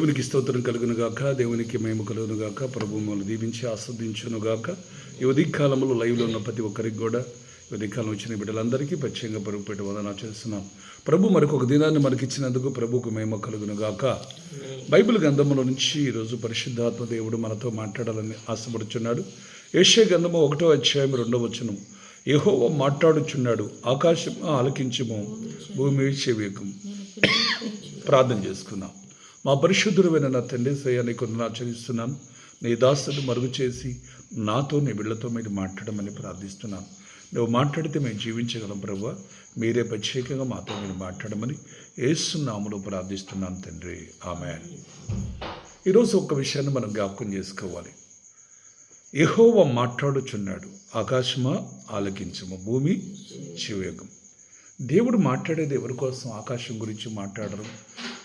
దేవునికి స్తోత్రం కలుగును గాక. దేవునికి మేము కలుగునుగాక ప్రభు మమ్మల్ని దీవించి ఆస్వాదించును గాక. ఈ ఉదయకాలంలో లైవ్లో ఉన్న ప్రతి ఒక్కరికి కూడా ఈ ఉదయకాలం వచ్చిన బిడ్డలందరికీ ప్రత్యేకంగా పరుగు పెట్టి వదన చేస్తున్నాం. ప్రభు మరొక దినాన్ని మనకిచ్చినందుకు ప్రభుకు మేము కలుగును గాక. బైబిల్ గ్రంథంలో నుంచి ఈరోజు పరిశుద్ధాత్మ దేవుడు మనతో మాట్లాడాలని ఆశపడుచున్నాడు. ఏషే గ్రంథము ఒకటో అధ్యాయం రెండో వచనం. యెహోవా మాట్లాడుచున్నాడు ఆకాశం ఆలకించము భూమి చెవేకం ప్రార్థన చేసుకుందాం. మా పరిశుద్ధుడైన నా తండ్రి సయ్యా నీకు ఆచరిస్తున్నాను నీ దాసుడు మరుగు చేసి నాతో నీ బిళ్ళతో మీరు మాట్లాడమని ప్రార్థిస్తున్నాను నువ్వు మాట్లాడితే మేము జీవించగలం ప్రభు మీరే ప్రత్యేకంగా మాతో మీరు మాట్లాడమని ఏసునాములు ప్రార్థిస్తున్నాను తండ్రి. ఆమె ఈరోజు ఒక విషయాన్ని మనం జ్ఞాపకం చేసుకోవాలి. యహోవ మాట్లాడుచున్నాడు. ఆకాశమా ఆలకించము భూమి శివయోగం దేవుడు మాట్లాడేది ఎవరి కోసం? ఆకాశం గురించి మాట్లాడరు.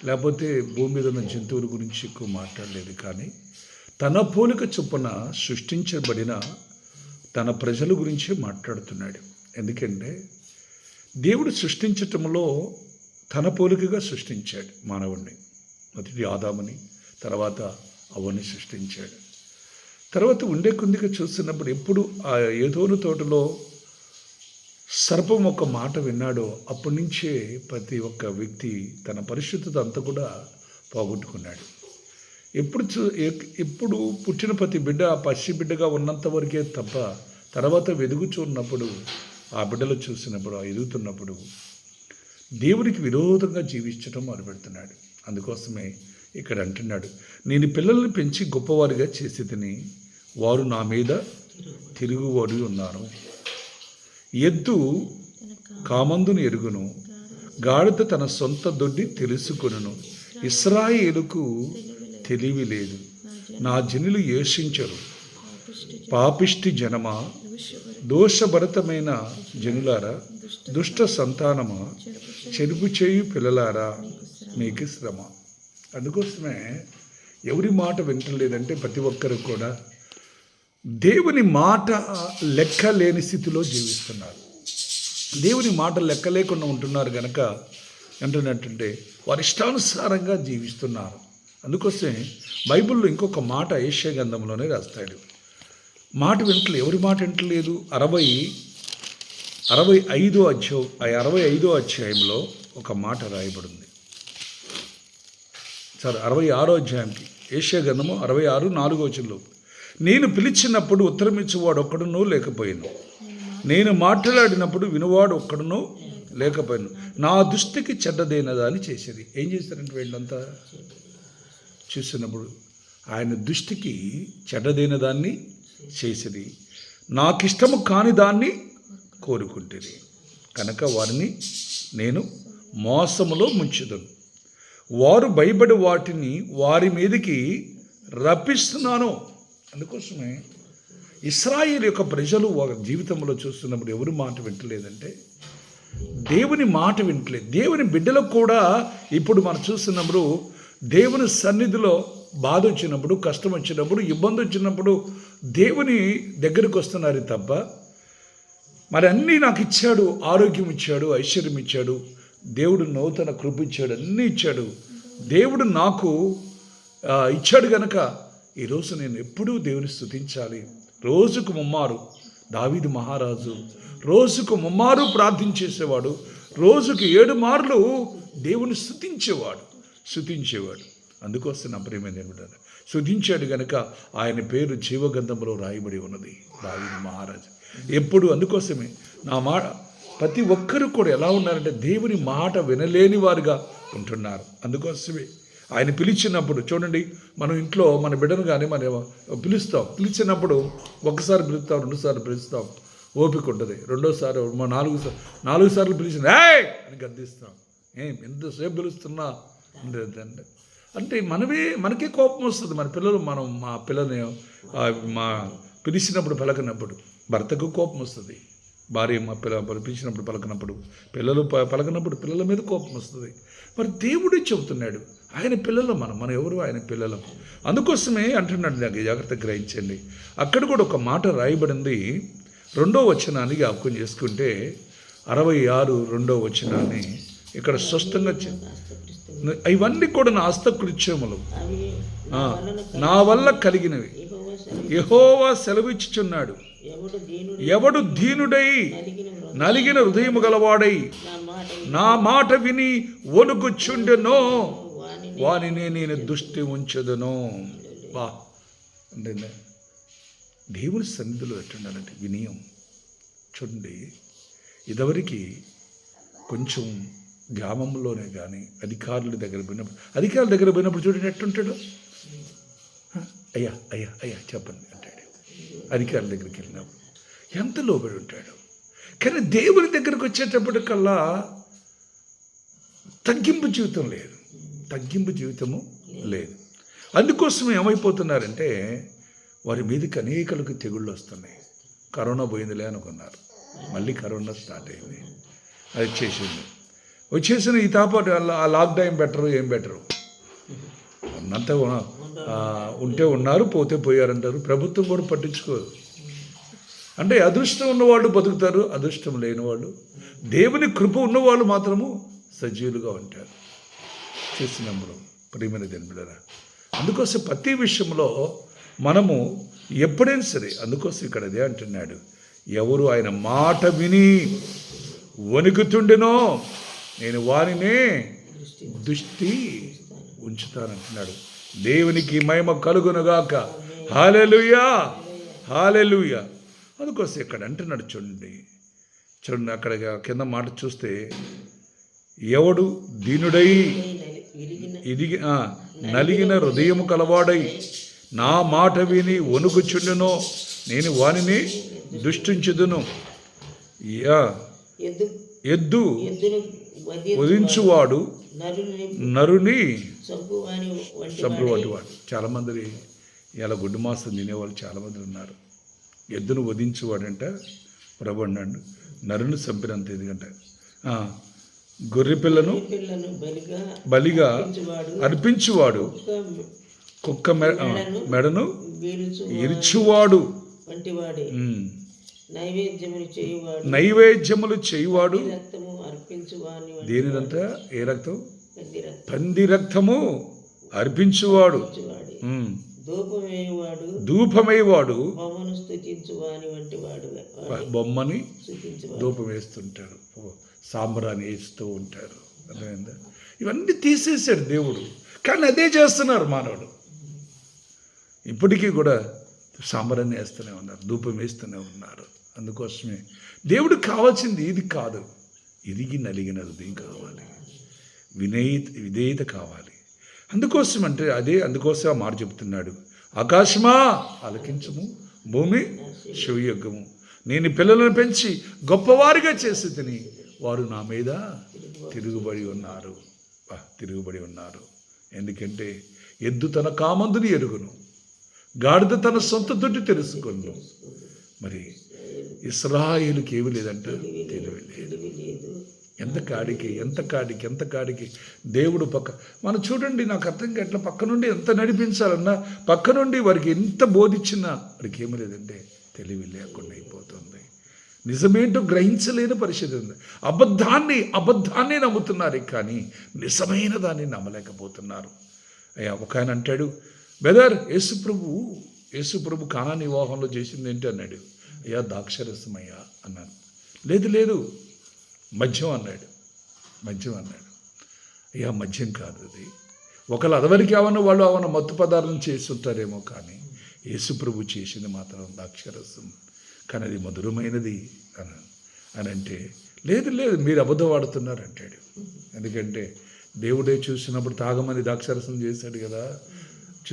లేకపోతే భూమి మీద ఉన్న జంతువుల గురించి ఎక్కువ మాట్లాడలేదు కానీ తన పోలిక చొప్పున సృష్టించబడిన తన ప్రజల గురించే మాట్లాడుతున్నాడు. ఎందుకంటే దేవుడు సృష్టించటంలో తన పోలికగా సృష్టించాడు మానవుణ్ణి మొదటి ఆదాముని తర్వాత అవని సృష్టించాడు. తర్వాత ఉండే కొద్దిగా చూస్తున్నప్పుడు ఎప్పుడు ఆ ఏదోను తోటలో సర్పం ఒక మాట విన్నాడో అప్పటి నుంచే ప్రతి ఒక్క వ్యక్తి తన పరిశుద్ధత అంతా కూడా పోగొట్టుకున్నాడు. ఎప్పుడు చూ ఎప్పుడు పుట్టిన ప్రతి బిడ్డ పసి బిడ్డగా ఉన్నంత వరకే తప్ప తర్వాత వెదుగుచున్నప్పుడు ఆ బిడ్డలు చూసినప్పుడు ఆ ఎదుగుతున్నప్పుడు దేవునికి విరోధంగా జీవించడం మొదలుపెడుతున్నాడు. అందుకోసమే ఇక్కడ అంటున్నాడు నేను పిల్లల్ని పెంచి గొప్పవారిగా చేసి తిని వారు నా మీద తిరుగుబడి ఉన్నారు ఎద్దు కామందును ఎరుగును గాడిద తన సొంత దొడ్డి తెలుసుకొనును. ఇస్రాయేలుకు తెలివి లేదు. నా జనులు యేషించరు. పాపిష్టి జనమా? దోషభరితమైన జనులారా? దుష్ట సంతానమా? చెరుపు చేయు పిల్లలారా? మీకు శ్రమ. అందుకోసమే ఎవరి మాట వింటలేదంటే ప్రతి ఒక్కరు కూడా దేవుని మాట లెక్క లేని స్థితిలో జీవిస్తున్నారు. దేవుని మాట లెక్క లేకుండా ఉంటున్నారు కనుక ఏంటంటే వారి ఇష్టానుసారంగా జీవిస్తున్నారు. అందుకోసమే బైబిల్లో ఇంకొక మాట ఏషియా గంధంలోనే రాస్తాడు. మాట వింటలేదు ఎవరి మాట వింటలేదు అరవై అరవై ఐదో అధ్యాయం అరవై ఐదో అధ్యాయంలో ఒక మాట రాయబడింది. సరే అరవై ఆరో అధ్యాయంకి ఏషియా గంధము అరవై ఆరు నాలుగో వచనంలో. నేను పిలిచినప్పుడు ఉత్తరం ఇచ్చేవాడు ఒక్కడునో లేకపోయాను. నేను మాట్లాడినప్పుడు వినువాడు ఒక్కడునో లేకపోయాను. నా దృష్టికి చెడ్డదైనదా అని చేసేది. ఏం చేశారంటే వీళ్ళంతా? చూసినప్పుడు ఆయన దృష్టికి చెడ్డదైన దాన్ని చేసేది. నాకిష్టము కాని దాన్ని కోరుకుంటేది. కనుక వారిని నేను మోసములో ముంచుదను. వారు భయపడి వాటిని వారి మీదకి రప్పిస్తున్నాను. అందుకోసమే ఇస్రాయిల్ యొక్క ప్రజలు వారి జీవితంలో చూస్తున్నప్పుడు ఎవరు మాట వింటలేదంటే దేవుని మాట వింటలేదు. దేవుని బిడ్డలకు కూడా ఇప్పుడు మనం చూస్తున్నప్పుడు దేవుని సన్నిధిలో బాధ వచ్చినప్పుడు కష్టం వచ్చినప్పుడు ఇబ్బంది వచ్చినప్పుడు దేవుని దగ్గరికి వస్తున్నారు తప్ప మరి అన్నీ నాకు ఇచ్చాడు ఆరోగ్యం ఇచ్చాడు ఐశ్వర్యం ఇచ్చాడు దేవుడు నూతన కృప ఇచ్చాడు అన్నీ ఇచ్చాడు. దేవుడు నాకు ఇచ్చాడు గనక ఈరోజు నేను ఎప్పుడూ దేవుని స్థుతించాలి రోజుకు ముమ్మారు దావీదు మహారాజు. రోజుకు ముమ్మారు ప్రార్థించేసేవాడు. రోజుకు ఏడు మార్లు దేవుని స్థుతించేవాడు స్థుతించేవాడు అందుకోసం నా ప్రేమ దేవుడు స్తుతించాడు గనక ఆయన పేరు జీవగంధంలో రాయబడి ఉన్నది దావీదు మహారాజు. ఎప్పుడు అందుకోసమే నా మాట ప్రతి ఒక్కరు కూడా ఎలా ఉన్నారంటే దేవుని మాట వినలేని వారుగా ఉంటున్నారు. అందుకోసమే ఆయన పిలిచినప్పుడు చూడండి మనం ఇంట్లో మన బిడ్డను కానీ మనం పిలుస్తాం. పిలిచినప్పుడు ఒకసారి పిలుస్తాం రెండుసార్లు పిలుస్తాం. ఓపిక ఉంటుంది. రెండోసారి మా నాలుగు సా- నాలుగు సార్లు పిలిచిన ఏ అని గద్దిస్తాం. ఏం ఎంతసేపు పిలుస్తున్నా? అంటే అంటే మనమే మనకే కోపం వస్తుంది. మన పిల్లలు మనం మా పిల్లని మా పిలిచినప్పుడు పలకనప్పుడు భర్తకు కోపం వస్తుంది. భార్య మా పిల్ల పిలిచినప్పుడు పలకనప్పుడు పిల్లలు ప- పలకనప్పుడు పిల్లల మీద కోపం వస్తుంది. మరి దేవుడే చెబుతున్నాడు ఆయన పిల్లలు మనం మనం ఎవరు ఆయన పిల్లలు? అందుకోసమే అంటున్నాడు నాకు జాగ్రత్త గ్రహించండి. అక్కడ కూడా ఒక మాట రాయబడింది. రెండో వచనాన్ని జ్ఞాపకం చేసుకుంటే అరవై ఆరు రెండో వచనాన్ని ఇక్కడ స్పష్టంగా ఇవన్నీ కూడా నా హస్తకృత్యములు నా వల్ల కలిగినవి. యెహోవా సెలవు. యెహోవా సెలవిచ్చుచున్నాడు. ఎవడు దీనుడు నలిగిన హృదయము గలవాడై నా మాట విని వాని వానిని నేను దృష్టి ఉంచదును. వా అంటే దేవుని సన్నిధిలో ఎట్టుండాలంటే వినయం. చూడండి ఇదివరకు కొంచెం గ్రామంలోనే కానీ అధికారుల దగ్గర పోయినప్పుడు అధికారుల దగ్గర పోయినప్పుడు చూడండి ఎట్టుంటాడు "హ, అయ్యా అయ్యా అయ్యా చెప్పండి అంటాడు. అధికారుల దగ్గరికి వెళ్ళినప్పుడు. ఎంత లోబడి ఉంటాడు. కానీ దేవుని దగ్గరకు వచ్చేటప్పటికల్లా తగ్గింపు జీవితం లేదు. తగ్గింపు జీవితము లేదు. అందుకోసం ఏమైపోతున్నారంటే వారి మీదకి అనేకలకు తెగుళ్ళు వస్తున్నాయి. కరోనా పోయిందిలే అనుకున్నారు. మళ్ళీ కరోనా స్టార్ట్ అయింది. అది వచ్చేసింది వచ్చేసిన ఈ తాపాటు ఆ లాక్డౌన్ బెటరు ఏం బెటరు? ఉన్నంత ఉంటే ఉన్నారు పోతే పోయారంటారు. ప్రభుత్వం కూడా పట్టించుకోదు. అంటే అదృష్టం ఉన్నవాళ్ళు బతుకుతారు అదృష్టం లేని వాళ్ళు దేవుని కృప ఉన్నవాళ్ళు మాత్రము సజీవులుగా ఉంటారు. చేసినప్పుడు ప్రియమైన దేవుడరా అందుకోసం ప్రతి విషయంలో మనము ఎప్పుడైనా సరే అందుకోసం ఇక్కడ అదే అంటున్నాడు. ఎవరు ఆయన మాట విని వణుకుతుండెనో నేను వారినే దృష్టి ఉంచుతానంటున్నాడు. దేవునికి మహిమ కలుగునుగాక. హాలెలుయా హాలెలుయా అందుకోసం ఇక్కడ అంటున్నాడు చూడండి. చూడండి అక్కడ కింద మాట చూస్తే ఎవడు దీనుడై ఆ, నలిగిన హృదయము కలవాడై నా మాట విని వణుకుచుండునో నేను వానిని దుష్టించుదును. యా ఎద్దు వధించువాడు నరుని నరుని చంపు వాని వంటి చంపులు వాడు. చాలామంది ఇలా గుడ్డు మాసం తినేవాళ్ళు చాలామంది ఉన్నారు. ఎద్దును వధించువాడంట ప్రభు అన్నాడు. నరుని చంపినంత ఎందుకంట? గొర్రె పిల్లను బలిగా బలిగా వాడు అర్పించువాడు. కుక్క మెడను ఇరుచువాడు. నైవేద్యములు చేయువాడు. దేనిదంట? ఏ రక్తం? పంది రక్తము అర్పించువాడు. ధూపమైవాడు బొమ్మను వంటి వాడు ధూపం వేస్తుంటారు ఓ, సాంబ్రాన్ని వేస్తూ ఉంటారు అర్థమైందా? ఇవన్నీ తీసేశాడు దేవుడు. కానీ అదే చేస్తున్నారు మానవుడు. ఇప్పటికీ కూడా సాంబ్రాన్ని వేస్తూనే ఉన్నారు ధూపం వేస్తూనే ఉన్నారు. అందుకోసమే దేవుడికి కావాల్సింది ఇది కాదు. ఇరిగి నలిగిన హృదయం కావాలి. వినయత విధేయత కావాలి. అందుకోసం అంటే అదే అందుకోసం ఆ మాట చెబుతున్నాడు. ఆకాశమా? ఆలకించము. భూమి శివయజ్ఞము నేను పిల్లలను పెంచి గొప్పవారిగా చేసి తిని వారు నా మీద తిరుగుబడి ఉన్నారు. తిరుగుబడి ఉన్నారు. ఎందుకంటే ఎద్దు తన కామందుని ఎరుగును. గాడిద తన సొంత తొట్టి తెలుసుకును. మరి ఇస్రాయేలుకి ఏమి లేదంట తెలివి లేదు. ఎంత కాడికి ఎంత కాడికి ఎంత కాడికి దేవుడు పక్క మనం చూడండి నాకు అర్థం కావట్లా పక్క నుండి ఎంత నడిపించాలన్నా పక్క నుండి వారికి ఎంత బోధించినా వారికి ఏమి లేదంటే తెలివి లేకుండా అయిపోతుంది. నిజమేంటో గ్రహించలేని పరిస్థితి ఉంది. అబద్ధాన్ని అబద్ధాన్ని నమ్ముతున్నారు కానీ నిజమైన దాన్ని నమ్మలేకపోతున్నారు. అయ్యా ఒక ఆయన అంటాడు బెదర్ యేసుప్రభు యేసుప్రభు యేసు కానా వివాహంలో చేసింది ఏంటి? అన్నాడు. అయ్యా దాక్షరసమయ్యా అన్నాను. లేదు లేదు మద్యం అన్నాడు. మద్యం అన్నాడు. అయ్యా మద్యం కాదు అది. ఒకళ్ళు అదవరికి ఏమన్నా వాళ్ళు ఏమన్నా మత్తు పదార్థం చేస్తుంటారేమో కానీ యేసుప్రభు చేసింది మాత్రం ద్రాక్షరసం. కానీ అది మధురమైనది అని అని అంటే లేదు లేదు మీరు అబద్ధం ఆడుతున్నారు అంటాడు. ఎందుకంటే దేవుడే చూసినప్పుడు తాగమని ద్రాక్షరసం చేశాడు కదా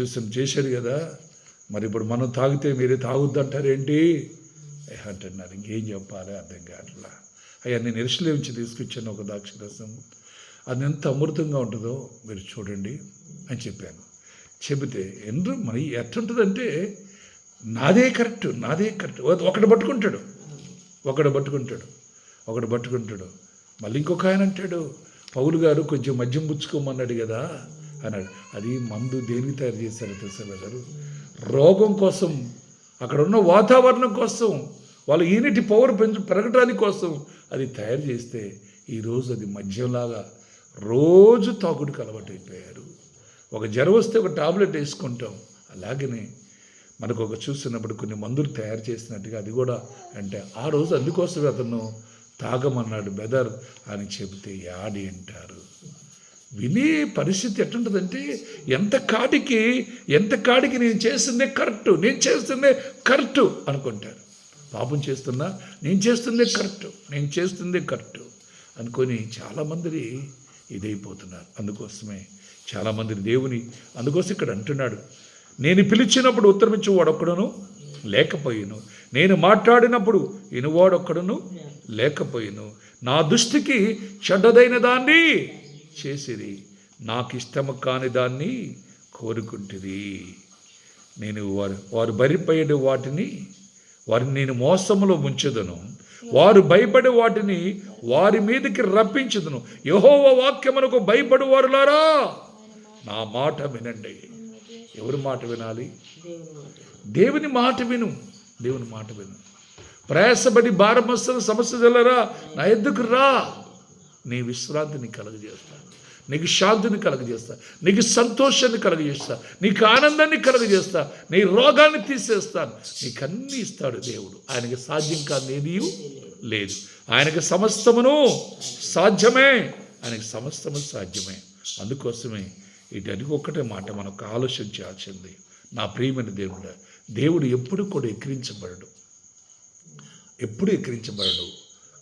చూసిన చేశాడు కదా. మరి ఇప్పుడు మనం తాగితే మీరే తాగుద్దంటారేంటి? అయ్యా అంటున్నారు. ఇంకేం చెప్పాలి? అర్థం కావట్లా. అయ్యా నేను ఎరుసలే నుంచి తీసుకొచ్చాను ఒక ద్రాక్షరసం. అది ఎంత అమృతంగా ఉంటుందో మీరు చూడండి అని చెప్పాను. చెబితే ఎందు మరి ఎట్లుంటుందంటే నాదే కరెక్ట్ నాదే కరెక్ట్. ఒకడు పట్టుకుంటాడు ఒకడు పట్టుకుంటాడు ఒకడు పట్టుకుంటాడు. మళ్ళీ ఇంకొక ఆయన అంటాడు పౌలు గారు కొంచెం మద్యం పుచ్చుకోమన్నాడు కదా అన్నాడు. అది మందు దేనికి తయారు చేశారో తెలుసా గారు రోగం కోసం అక్కడ ఉన్న వాతావరణం కోసం వాళ్ళ యూనిటీ పవర్ పెంచు పెరగడానికి కోసం అది తయారు చేస్తే ఈరోజు అది మద్యంలాగా రోజు తాగుడుకు అలవాటు అయిపోయారు. ఒక జ్వరం వస్తే ఒక టాబ్లెట్ వేసుకుంటాం. అలాగనే మనకు ఒక చూస్తున్నప్పుడు కొన్ని మందులు తయారు చేసినట్టుగా అది కూడా అంటే ఆ రోజు అందుకోసమే అతను తాగమన్నాడు బెదర్ అని చెబితే యాడి అంటారు. వినే పరిస్థితి ఎట్టుంటుందంటే ఎంత కాడికి ఎంత కాడికి నేను చేస్తుందే కరెక్ట్ నేను చేస్తుందే కరెక్ట్ అనుకుంటారు. పాపం చేస్తున్నా? నేను చేస్తుందే కరెక్ట్. నేను చేస్తుందే కరెక్ట్. అనుకొని చాలామంది ఇదైపోతున్నారు. అందుకోసమే చాలామంది దేవుని అందుకోసం ఇక్కడ అంటున్నాడు. నేను పిలిచినప్పుడు ఉత్తరమించు వాడొక్కడను లేకపోయాను. నేను మాట్లాడినప్పుడు ఇనువాడొక్కడును లేకపోయాను. నా దృష్టికి చెడ్డదైన దాన్ని చేసిరి. నాకు ఇష్టము కాని దాన్ని కోరుకుంటుంది నేను వారు వారు బరిపడి వాటిని వారిని నేను మోసములో ముంచెదను వారు భయపడి వాటిని వారి మీదకి రప్పించదును. యహోవ వాక్యమునకు భయపడు వారులారా నా మాట వినండి. ఎవరి మాట వినాలి? దేవుని మాట విను. దేవుని మాట విను. ప్రయాసపడి భారమస్తున్న సమస్య జల్లరా నా ఎద్దుకు రా. నీ విశ్రాంతిని కలుగజేస్తాను. నీకు శాంతిని కలుగజేస్తా. నీకు సంతోషాన్ని కలుగజేస్తా. నీకు ఆనందాన్ని కలుగజేస్తా. నీ రోగాన్ని తీసేస్తాను నీకు అన్నీ ఇస్తాడు దేవుడు. ఆయనకి సాధ్యం కాదు ఏది లేదు. ఆయనకి సమస్తమును సాధ్యమే. ఆయనకి సమస్తము సాధ్యమే. అందుకోసమే వీటనికి ఒక్కటే మాట మనకు ఆలోచన చేయాల్సింది. నా ప్రియమైన దేవుడు దేవుడు ఎప్పుడు కూడా ఎక్కిరించబడడు. ఎప్పుడు ఎక్కిరించబడడు.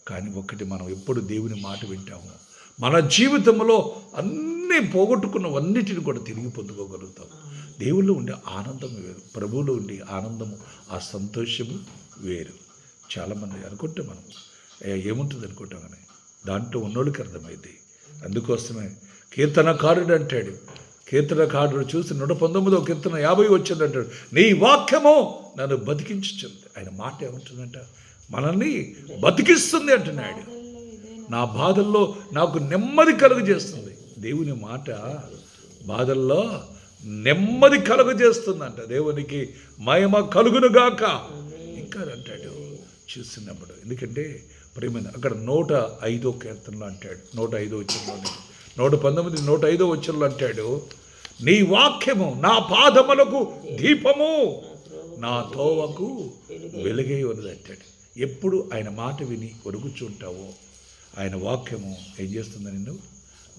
కానీ ఒక్కటి మనం ఎప్పుడు దేవుని మాట వింటాము మన జీవితంలో అన్నీ పోగొట్టుకున్నవన్నిటిని కూడా తిరిగి పొందుకోగలుగుతాం. దేవుళ్ళు ఉండే ఆనందం వేరు ప్రభువులో ఉండే ఆనందము ఆ సంతోషము వేరు. చాలామంది అనుకుంటే మనం ఏముంటుంది అనుకుంటాం కానీ దాంట్లో ఉన్నోళ్ళకి అర్థమైంది అందుకోసమే కీర్తనకారుడు అంటాడు కీర్తనకారుడు చూసి నూట పంతొమ్మిదో కీర్తన యాభై వచ్చింది అంటాడు నీ వాక్యము నన్ను బతికించుంది ఆయన మాట ఏమంటుందంట? మనల్ని బతికిస్తుంది అంటున్నాడు. నా బాధల్లో నాకు నెమ్మది కలుగు చేస్తుంది దేవుని మాట బాధల్లో నెమ్మది కలుగు చేస్తుందంట దేవునికి మహిమ కలుగునుగాక. ఇంకా అంటాడు చూస్తున్నప్పుడు ఎందుకంటే ప్రేమైన అక్కడ నూట ఐదో కీర్తనలో అంటాడు. నూట ఐదో వచ్చంలో నూట పంతొమ్మిది నూట ఐదో వచ్చంలో అంటాడు నీ వాక్యము నా పాదములకు దీపము నా తోవకు వెలుగై ఉన్నది అంటాడు. ఎప్పుడు ఆయన మాట విని ఒరుగుచుంటావో ఆయన వాక్యము ఏం చేస్తుంది నిన్ను?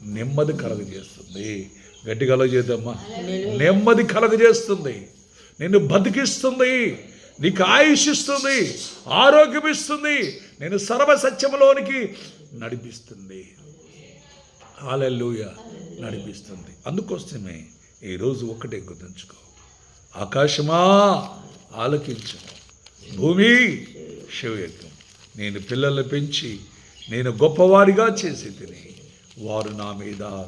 నెమ్మది కలగజేస్తుంది గట్టి కలగజేద్దామా నెమ్మది కలగజేస్తుంది నిన్ను బతికిస్తుంది. నీకు ఆయుష్ ఇస్తుంది. ఆరోగ్యం ఇస్తుంది. నేను సర్వ సత్యములోనికి నడిపిస్తుంది. హాలెల్లుయ. నడిపిస్తుంది. అందుకోసమే ఈరోజు ఒకటే గుర్తుంచుకో. ఆకాశమా ఆలకించు. భూమి శివయజ్ఞం. నేను పిల్లలు పెంచి నేను గొప్పవారిగా చేసి తిని వారు నా మీద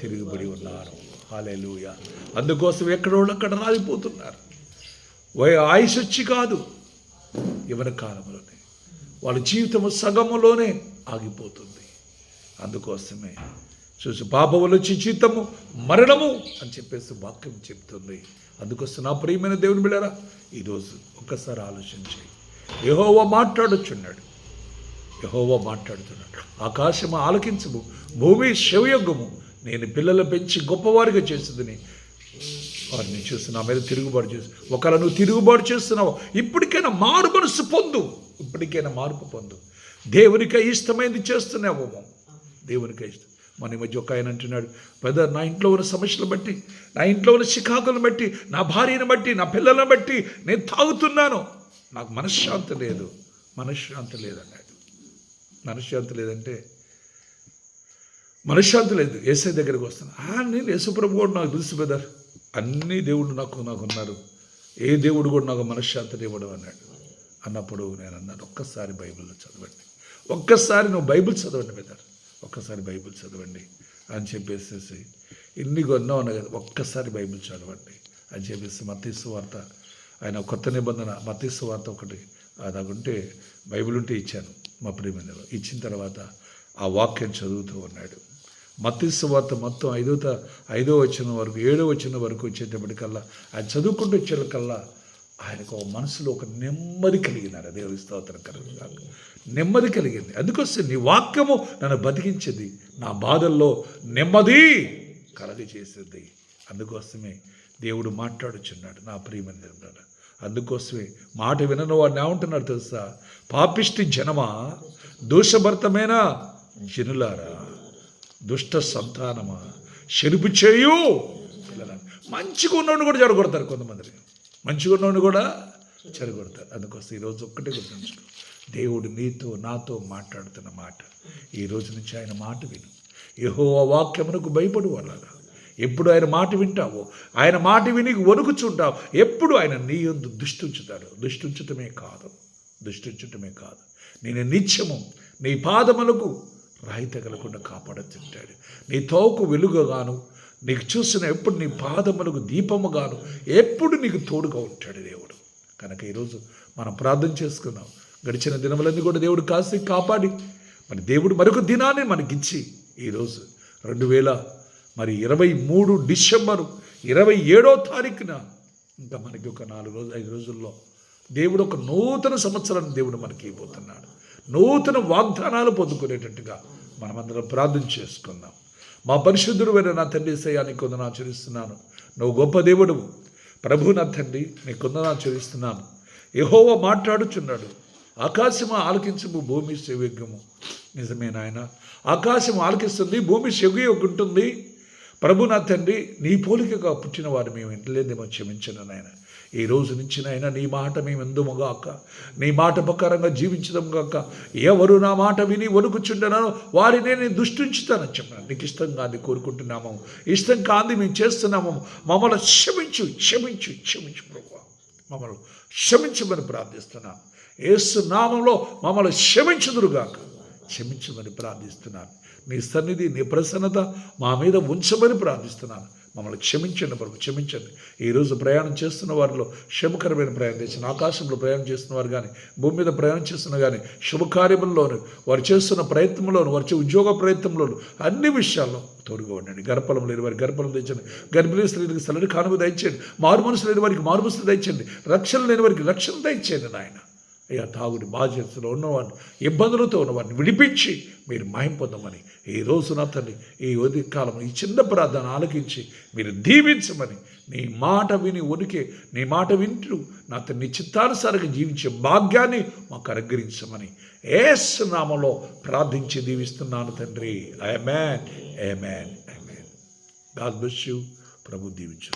తిరుగుబడి ఉన్నారు. హాలేలుయ అందుకోసం ఎక్కడోళ్ళు అక్కడ రాలిపోతున్నారు. వయ ఆయుష్ వచ్చి కాదు ఎవరి కాలంలోనే. వాళ్ళ జీవితము సగములోనే ఆగిపోతుంది. అందుకోసమే చూసి పాపములు వచ్చి జీతము మరణము అని చెప్పేసి వాక్యం చెప్తుంది. అందుకోసం నా ప్రియమైన దేవుని బిడారా ఈరోజు ఒక్కసారి ఆలోచించి యహోవా మాట్లాడొచ్చున్నాడు యహోవా మాట్లాడుతున్నాడు. ఆకాశము ఆలకించము భూమి శివయొగ్గము. నేను పిల్లలు పెంచి గొప్పవారిగా చేస్తుందని వారిని చూసి నా మీద తిరుగుబాటు చేసి ఒకవేళ నువ్వు తిరుగుబాటు చేస్తున్నావు ఇప్పటికైనా మారు మనసు పొందు. ఇప్పటికైనా మార్పు పొందు. దేవునికి ఇష్టమైంది చేస్తున్నావు దేవునికి ఇష్టం. మన ఈ మధ్య ఒక ఆయన అంటున్నాడు బ్రదర్ నా ఇంట్లో ఉన్న సమస్యలు బట్టి నా ఇంట్లో ఉన్న చికాకులను బట్టి నా భార్యను బట్టి నా పిల్లలను బట్టి నేను తాగుతున్నాను. నాకు మనశ్శాంతి లేదు. మనశ్శాంతి లేదన్నాడు. మనశ్శాంతి లేదంటే మనశ్శాంతి లేదు. ఏసై దగ్గరికి వస్తాను "ఆ, నేను యేసుప్రభు కూడా నాకు తెలుసు బ్రదర్. అన్ని దేవుళ్ళు నాకు నాకు ఉన్నారు. ఏ దేవుడు కూడా నాకు మనశ్శాంతిని ఇవ్వడం అన్నాడు. అన్నప్పుడు నేను అన్నాను ఒక్కసారి బైబిల్లో చదవండి. ఒక్కసారి నువ్వు బైబిల్ చదవండి బ్రదర్. ఒక్కసారి బైబిల్ చదవండి. అని చెప్పేసేసి ఇన్ని కొన్నా ఉన్నాయి కదా ఒక్కసారి బైబిల్ చదవండి. అని చెప్పేసి మతీసు వార్త ఆయన కొత్త నిబంధన మతీసు వార్త ఒకటి నాకుంటే బైబిల్ ఉంటే ఇచ్చాను మా ప్రియమైన ఇచ్చిన తర్వాత ఆ వాక్యం చదువుతూ ఉన్నాడు. మత్స్సు వార్త మొత్తం ఐదో త- ఐదో వచ్చిన వరకు ఏడో వచ్చిన వరకు వచ్చేటప్పటికల్లా ఆయన చదువుకుంటూ వచ్చేకల్లా ఆయనకు ఒక మనసులో ఒక నెమ్మది కలిగినారు. దేవుడి స్తోత్రం కలుగుగా నెమ్మది కలిగింది. అందుకొస్తే నీ వాక్యము నన్ను బతికించింది. నా బాధల్లో నెమ్మది కలగ చేసింది అందుకోసమే దేవుడు మాట్లాడుచున్నాడు. నా ప్రియమని అందుకోసమే మాట వినను వాడిని ఏమంటున్నాడు తెలుసా? పాపిష్టి జనమా? దోషభర్తమైన? జనులారా దుష్ట సంతానమా? చెరుపు చేయు! మంచిగా ఉన్నవాడిని కూడా చెడగొడతారు కొంతమంది. మంచిగా ఉన్నవాడిని కూడా చెడగొడతారు. అందుకోసం ఈరోజు ఒక్కటే గుర్తుంచుకో. దేవుడు నీతో నాతో మాట్లాడుతున్న మాట. ఈ రోజు నుంచి ఆయన మాట విను. యహో వాక్యమునకు భయపడు వాళ్ళగా ఎప్పుడు ఆయన మాట వింటావో ఆయన మాట విని వణుకుచుంటావు ఎప్పుడు ఆయన నీ ఎందు దుష్టించుతాడు దుష్టించటమే కాదు దుష్టించటమే కాదు. నేను నిత్యము నీ పాదములకు రాయి తగలకుండా కాపాడుతుంటాడు నీ తోకు వెలుగుగాను నీకు చూసిన ఎప్పుడు నీ పాదములకు దీపముగాను ఎప్పుడు నీకు తోడుగా ఉంటాడు దేవుడు. కనుక ఈరోజు మనం ప్రార్థన చేసుకున్నాం గడిచిన దినములన్నీ కూడా దేవుడు కాసి కాపాడి మరి దేవుడు మరొక దినాన్ని మనకిచ్చి ఈరోజు రెండు వేల మరి ఇరవై మూడు డిసెంబరు ఇరవై ఏడో తారీఖున ఇంకా మనకి ఒక నాలుగు రోజు ఐదు రోజుల్లో దేవుడు ఒక నూతన సంవత్సరాన్ని దేవుడు మనకి ఇవ్వబోతున్నాడు. నూతన వాగ్దానాలు పొందుకునేటట్టుగా మనమందరం ప్రార్థన చేసుకుందాం. మా పరిశుద్ధుడు అయిన నా తండ్రి సయాన్ని కొందరు ఆచరిస్తున్నాను నువ్వు గొప్ప దేవుడు. ప్రభు నా తండ్రి నీ కొందరు ఆచరిస్తున్నాను యహోవ మాట్లాడుచున్నాడు. ఆకాశము ఆలకించము భూమి సెవ్యము నిజమే నాయన. ఆకాశం ఆలకిస్తుంది భూమి సెవి ఉంటుంది ప్రభు నా తండ్రి నీ పోలికగా పుట్టిన వారు మేము ఇంటలేదేమో క్షమించను నాయన. ఈ రోజు నుంచి నాయన నీ మాట మేము ఎందుముగాక నీ మాట ప్రకారంగా జీవించడం గాక? ఎవరు నా మాట విని వణుకుచుండనో వారిని నేను దుష్టించుతానని చెప్పాను. నీకు ఇష్టం కాదు కోరుకుంటున్నాము. ఇష్టం కాదు మేము చేస్తున్నాము. మమ్మల్ని క్షమించు క్షమించు క్షమించు ప్రభు. మమ్మల్ని క్షమించమని ప్రార్థిస్తున్నాను. ఏసు నామంలో మమ్మల్ని క్షమించుదురుగాక క్షమించమని ప్రార్థిస్తున్నాను. నీ సన్నిధి నీ ప్రసన్నత మా మీద ఉంచమని ప్రార్థిస్తున్నాను. మమ్మల్ని క్షమించండి ప్రభు క్షమించండి. ఈరోజు ప్రయాణం చేస్తున్న వారిలో శుభకరమైన ప్రయాణం చేసిన ఆకాశంలో ప్రయాణం చేస్తున్న వారు కానీ భూమి మీద ప్రయాణం చేస్తున్న కానీ శుభకార్యముల్లోను వారు చేస్తున్న ప్రయత్నంలోను వారి ఉద్యోగ ప్రయత్నంలోను అన్ని విషయాల్లో తోడుగా ఉండండి. గర్భలం లేని వారికి గర్భలం తెచ్చండి. గర్భిణీ స్త్రీలకు సలడి కానుక దయచేయండి. మారు మనసు లేని వారికి మారు మనసు దయచేయండి. రక్షణ లేని వారికి రక్షణ దయచేయండి నాయన. అయ్యా తాగుడి బాధ్యతలో ఉన్నవాడిని ఇబ్బందులతో ఉన్నవాడిని విడిపించి మీరు మాయం పొందమని ఈ రోజు నా తండ్రి ఈ ఉదయ కాలం ఈ చిన్న ప్రార్థన ఆలకించి మీరు దీవించమని నీ మాట విని ఉనికి నీ మాట వింటూ నా అతన్ని చిత్తానుసారంగా జీవించే భాగ్యాన్ని మాకు అనుగ్రహించమని ఏస్ నామలో ప్రార్థించి దీవిస్తున్నాను తండ్రి. I man A man I man God bless you ప్రభు దీవించు.